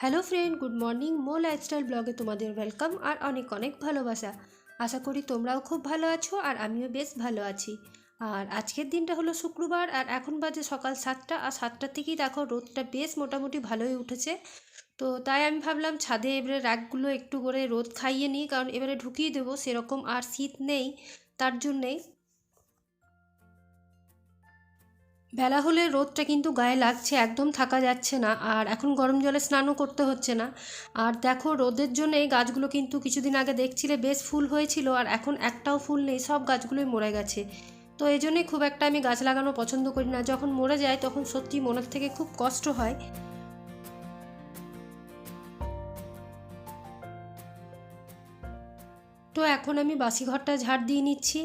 Hello friend, good morning. Mo lifestyle ব্লগে তোমাদের welcome আর অনেক অনেক ভালোবাসা। আশা করি তোমরাও খুব ভালো আছো আর আমিও বেশ ভালো আছি। আর আজকের দিনটা হলো শুক্রবার আর এখন বাজে সকাল সাতটা আর সাতটার থেকেই দেখো রোদটা বেশ মোটামুটি ভালোই উঠেছে। তো তাই আমি ভাবলাম ছাদে এবারে রাগগুলো একটু করে রোদ খাইয়ে নিই, কারণ এবারে ঢুকিয়ে দেবো, সেরকম আর শীত নেই তার জন্যেই। বেলা হলে রোদটা কিন্তু গায়ে লাগছে, একদম থাকা যাচ্ছে না। আর এখন গরম জলে স্নানও করতে হচ্ছে না। আর দেখো, রোদের জন্য এই গাছগুলো কিন্তু কিছুদিন আগে দেখছিলে বেশ ফুল হয়েছিল, আর এখন একটাও ফুল নেই, সব গাছগুলোই মরে গেছে। তো এই জন্যই খুব একটা আমি গাছ লাগানো পছন্দ করি না। যখন মরে যায়, তখন সত্যি মনের থেকে খুব কষ্ট হয়। তো এখন আমি বাসি ঘরটা ঝাড় দিয়ে নিচ্ছি।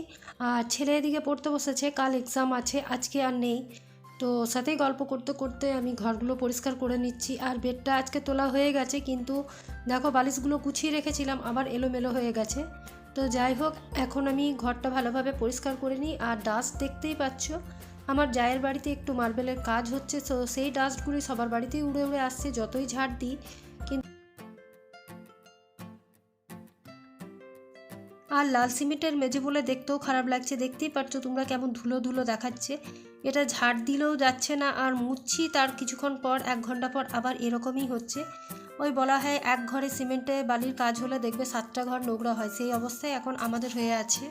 আর ছেলে এদিকে পড়তে বসেছে, কাল এক্সাম আছে, আজকে আর নেই। তো সাথেই গল্প করতে করতে আমি ঘরগুলো পরিষ্কার করে নিচ্ছি। আর বেডটা আজকে তোলা হয়ে গেছে, কিন্তু দেখো বালিশগুলো গুছিয়ে রেখেছিলাম, আবার এলোমেলো হয়ে গেছে। তো যাই হোক, এখন আমি ঘরটা ভালোভাবে পরিষ্কার করে নিই। আর ডাস্ট দেখতেই পাচ্ছ, আমার জায়ের বাড়িতে একটু মার্বেলের কাজ হচ্ছে। তো সেই ডাস্টগুলি সবার বাড়িতেই উড়ে উড়ে আসছে, যতই ঝাড় দিই আর লাল সিমেন্টের মেঝে বলে দেখতেও খারাপ লাগছে, দেখতেই পারছ তোমরা কেমন ধুলো ধুলো দেখাচ্ছে। এটা ঝাড় দিলেও যাচ্ছে না আর মুচ্ছি তার কিছুক্ষণ পর, এক ঘণ্টা পর আবার এরকমই হচ্ছে। ওই বলা হয়, এক ঘরে সিমেন্টে বালির কাজ হলে দেখবে সাতটা ঘর নোংরা হয়, সেই অবস্থায় এখন আমাদের হয়ে আছে।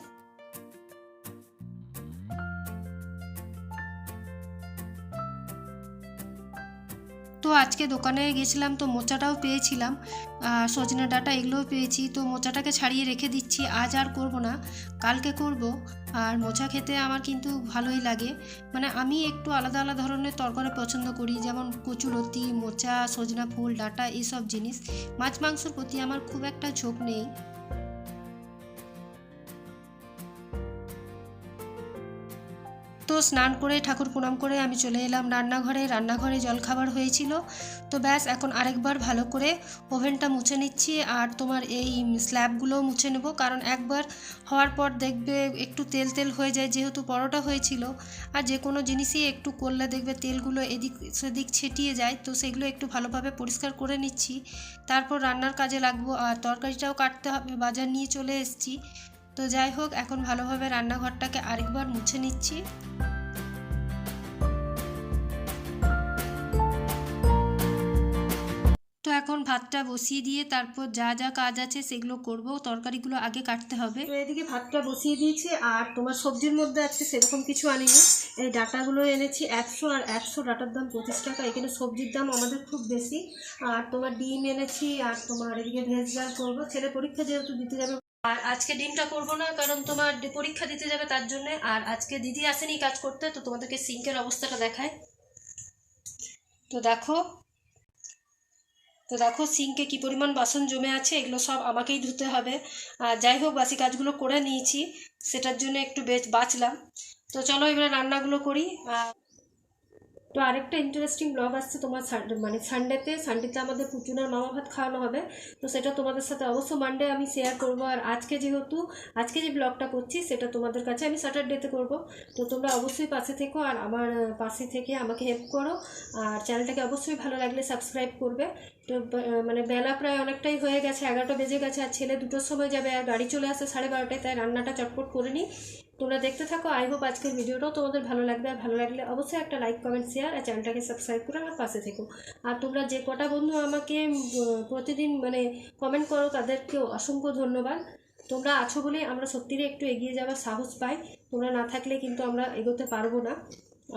তো আজকে দোকানে গেছিলাম তো মোচাটাও পেয়েছিলাম। সজনে ডাঁটা এগুলোও পেয়েছি। তো মোচাটাকে ছাড়িয়ে রেখে দিচ্ছি। আজ আর করব না, কালকে করব। আর মোচা খেতে আমার কিন্তু ভালোই লাগে। মানে আমি একটু আলাদা আলাদা ধরনের তরকারি পছন্দ করি। যেমন কচুলতি মোচা, সজনা ফুল, ডাঁটা এইসব জিনিস। মাছ মাংসর প্রতি আমার খুব একটা ঝোঁক নেই। তো স্নান করে, ঠাকুর প্রণাম করে আমি চলে এলাম রান্নাঘরে। রান্নাঘরে জলখাবার হয়েছিল। তো ব্যাস, এখন আরেকবার ভালো করে ওভেনটা মুছে নিচ্ছি আর তোমার এই স্ল্যাবগুলোও মুছে নেব। কারণ একবার হওয়ার পর দেখবে একটু তেল তেল হয়ে যায়, যেহেতু পরোটা হয়েছিল। আর যে কোনো জিনিসই একটু করলে দেখবে তেলগুলো এদিক সেদিক ছিটিয়ে যায়। তো সেগুলো একটু ভালোভাবে পরিষ্কার করে নিচ্ছি। তারপর রান্নার কাজে লাগবো। আর তরকারিটাও কাটতে হবে, বাজার নিয়ে চলে এসেছি। তো যাই হোক, এখন ভালোভাবে রান্নাঘরটাকে আরেকবার মুছে নিচ্ছি। তো এখন ভাতটা বসিয়ে দিয়ে তারপর যা যা কাজ আছে সেগুলো করব। তরকারিগুলো আগে কাটতে হবে। তো এদিকে ভাতটা বসিয়ে দিয়েছি, আর তোমার সবজির মধ্যে আজকে সেরকম কিছু আনিনি। এই ডাটাগুলো এনেছি, একশো আর একশো ডাটার দাম পঁচিশ টাকা। এখানে সবজির দাম আমাদের খুব বেশি। আর তোমার ডিম এনেছি, আর তোমার এদিকে ভেজ ডাল করব। ছেলে পরীক্ষা যেহেতু দিতে যাবে আর আজকে ডিমটা করব না, কারণ তোমার পরীক্ষা দিতে যাবে তার জন্য। আর আজকে দিদি আসেনি কাজ করতে, তো তোমাদেরকে সিঙ্কের অবস্থাটা দেখায় তো দেখো তো দেখো সিঙ্কে কি পরিমাণ বাসন জমে আছে, এগুলো সব আমাকেই ধুতে হবে। আর যাই হোক, বাসি কাজগুলো করে নিয়েছি, সেটার জন্য একটু বেশ বাঁচলাম। তো চলো এবারে রান্নাগুলো করি। আর তো আরেকটা ইন্টারেস্টিং ব্লগ আসছে তোমার মানে সানডেতে সানডেতে আমাদের পুচুনার মামা ভাত খাওয়ানো হবে। তো সেটা তোমাদের সাথে অবশ্য মানডে আমি শেয়ার করব। আর আজকে যেহেতু, আজকে যে ব্লগটা করছি সেটা তোমাদের কাছে আমি স্যাটারডেতে করব। তো তোমরা অবশ্যই পাশে থেকো আর আমার পাশে থেকে আমাকে হেল্প করো। আর চ্যানেলটাকে অবশ্যই ভালো লাগলে সাবস্ক্রাইব করবে। তো মানে বেলা প্রায় অনেকটাই হয়ে গেছে, এগারোটা বেজে গেছে, আর ছেলে দুটোর সময় যাবে, আর গাড়ি চলে আসে সাড়ে বারোটায়, তাই রান্নাটা চটপট করে নিই। তোমরা দেখতে থাকো। আই হোপ আজকের ভিডিওটাও তোমাদের ভালো লাগবে। আর ভালো লাগলে অবশ্যই একটা লাইক কমেন্ট শেয়ার আর চ্যানেলটাকে সাবস্ক্রাইব করে আমার পাশে থেকো। আর তোমরা যে কটা বন্ধু আমাকে প্রতিদিন মানে কমেন্ট করো, তাদেরকে অসংখ্য ধন্যবাদ। তোমরা আছো বলেই আমরা সত্যিই একটু এগিয়ে যাওয়ার সাহস পাই। তোমরা না থাকলে কিন্তু আমরা এগোতে পারব না।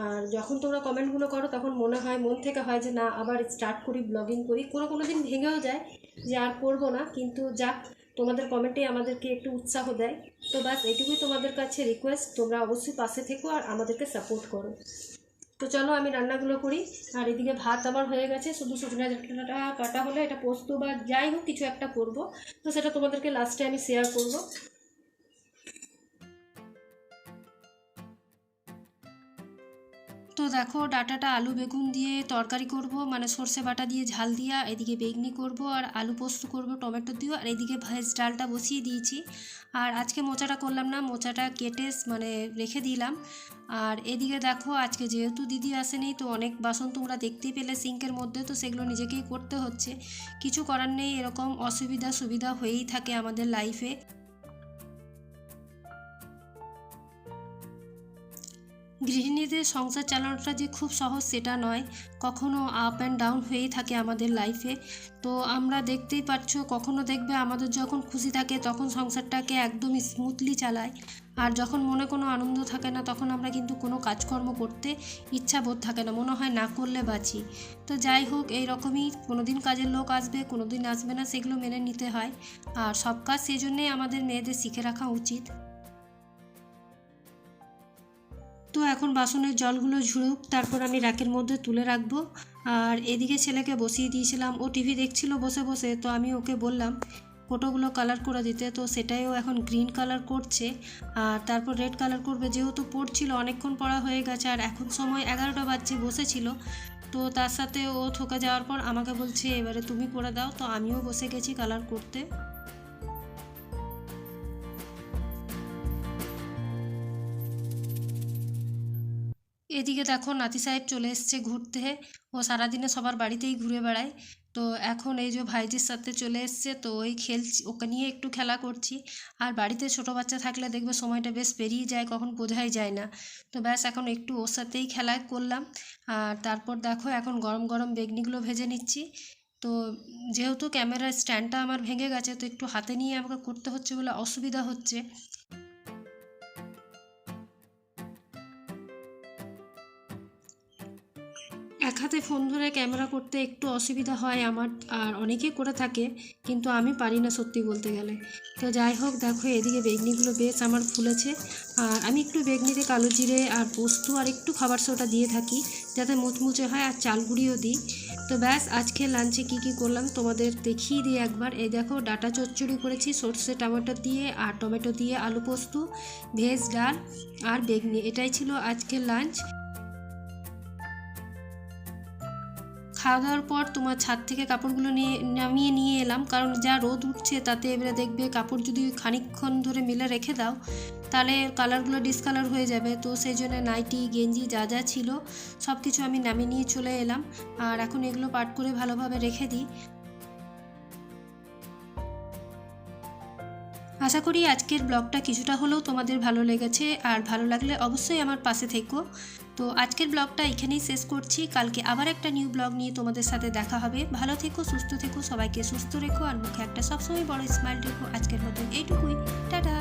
আর যখন তোমরা কমেন্টগুলো করো, তখন মনে হয়, মন থেকে হয় যে না, আবার স্টার্ট করি ব্লগিং করি। কোনো কোনো দিন ভেঙেও যায় যে আর করব না। কিন্তু যাক তোমাদের কমেন্টে আমাদেরকে একটু উৎসাহ দেয়। তো ব্যাস এটুকুই তোমাদের কাছে রিকোয়েস্ট তোমরা অবশ্যই পাশে থেকো আর আমাদেরকে সাপোর্ট করো। তো চলো আমি রান্নাগুলো করি। আর এদিকে ভাত আমার হয়ে গেছে, শুধু সজনা কাটা হলে, এটা পোস্ত বা যাই হোক কিছু একটা করব। তো সেটা তোমাদেরকে লাস্টে আমি শেয়ার করব। তো দেখো ডাটাটা আলু, বেগুন দিয়ে তরকারি করব মানে সর্ষে বাটা দিয়ে ঝাল দিয়া, এদিকে বেগনি করব আর আলু পোস্ত করব, টমেটো দিয়েও, আর এদিকে ভেজ ডালটা বসিয়ে দিয়েছি। আর আজকে মোচাটা করলাম না, মোচাটা কেটে মানে রেখে দিলাম। আর এদিকে দেখো আজকে যেহেতু দিদি আসেনি, তো অনেক বাসন তোমরা দেখতেই পেলে সিঙ্কের মধ্যে, তো সেগুলো নিজেকেই করতে হচ্ছে। কিছু করার নেই, এরকম অসুবিধা সুবিধা হয়েই থাকে আমাদের লাইফে গৃহিণীদের সংসার চালানোটা যে খুব সহজ সেটা নয়। কখনো আপ অ্যান্ড ডাউন হয়েই থাকে আমাদের লাইফে তো আমরা দেখতেই পাচ্ছ কখনো দেখবে আমাদের যখন খুশি থাকে তখন সংসারটাকে একদম স্মুথলি চালায়। আর যখন মনে কোনো আনন্দ থাকে না তখন আমরা কিন্তু কোনো কাজকর্ম করতে ইচ্ছা বোধ থাকে না, মনে হয় না করলে বাঁচি। তো যাই হোক, এই রকমই কোনো দিন কাজের লোক আসবে কোনো দিন আসবে না, সেগুলো মেনে নিতে হয়। আর সব কাজ সেই জন্যেই আমাদের মেয়েদের শিখে রাখা উচিত। তো এখন বাসনের জলগুলো ঝুড়ুক, তারপর আমি র্যাকের মধ্যে তুলে রাখব। আর এদিকে ছেলেকে বসিয়ে দিয়েছিলাম, ও টিভি দেখছিল বসে বসে, তো আমি ওকে বললাম, ফটোগুলো কালার করে দিতে। তো সেটাইও এখন গ্রিন কালার করছে, আর তারপর রেড কালার করবে। যেহেতু পড়ছিল, অনেকক্ষণ পড়া হয়ে গেছে, আর এখন সময় এগারোটা বাজছে, বসেছিল। তো তার সাথে ও থকে যাওয়ার পর আমাকে বলছে, এবারে তুমি করে দাও। তো আমিও বসে গেছি কালার করতে। এদিকে দেখো নাতি সাহেব চলে এসছে ঘুরতে। ও সারাদিনে সবার বাড়িতেই ঘুরে বেড়ায়। তো এখন এই যে ভাইজির সাথে চলে এসছে, তো ওই খেলছি, ওকে নিয়ে একটু খেলা করছি। আর বাড়িতে ছোট বাচ্চা থাকলে দেখবে সময়টা বেশ পেরিয়ে যায়, কখন বোঝাই যায় না। তো ব্যাস, এখন একটু ওর সাথেই খেলা করলাম। আর তারপর দেখো এখন গরম গরম বেগনিগুলো ভেজে নিচ্ছি। তো যেহেতু ক্যামেরার স্ট্যান্ডটা আমার ভেঙে গেছে, তো একটু হাতে নিয়ে আমাকে করতে হচ্ছে বলে অসুবিধা হচ্ছে। এক হাতে ফোন ধরে ক্যামেরা করতে একটু অসুবিধা হয় আমার, আর অনেকেই করে থাকে, কিন্তু আমি পারি না সত্যি বলতে গেলে। তো যাই হোক, দেখো এদিকে বেগনিগুলো বেশ আমার ফুলেছে। আর আমি একটু বেগনিতে কালো জিরে আর পোস্ত আর একটু খাবার সোটা দিয়ে থাকি, যাতে মুচমুচে হয় আর চাল গুঁড়িও দিই। তো ব্যাস, আজকে লাঞ্চে কি কি করলাম তোমাদের দেখিয়ে দিই একবার। এই দেখো, ডাটা চচ্চড়ি করেছি, সর্ষে টমেটো দিয়ে আর টমেটো দিয়ে আলু পোস্ত, ভেজ ডাল আর বেগনি। এটাই ছিল আজকের লাঞ্চ। খাওয়া দাওয়ার পর তোমার ছাদ থেকে কাপড়গুলো নিয়ে, নামিয়ে নিয়ে এলাম। কারণ যা রোদ উঠছে তাতে এবারে দেখবে কাপড় যদি খানিকক্ষণ ধরে মিলে রেখে দাও, তাহলে কালারগুলো ডিসকালার হয়ে যাবে। তো সেই জন্য নাইটি গেঞ্জি যা যা ছিল সব কিছু আমি নামিয়ে নিয়ে চলে এলাম। আর এখন এগুলো পাট করে ভালোভাবে রেখে দিই। আশা করি আজকের ব্লগটা কিছুটা হলেও তোমাদের ভালো লেগেছে, আর ভালো লাগলে অবশ্যই আমার পাশে থেকো। তো আজকের ব্লগটা এখানেই শেষ করছি। কালকে আবার একটা নিউ ব্লগ নিয়ে তোমাদের সাথে দেখা হবে। ভালো থেকো, সুস্থ থেকো, সবাইকে সুস্থ রেখো, আর মুখে একটা সবসময় বড় স্মাইল রেখো। আজকের মতো এইটুকুই। টাটা!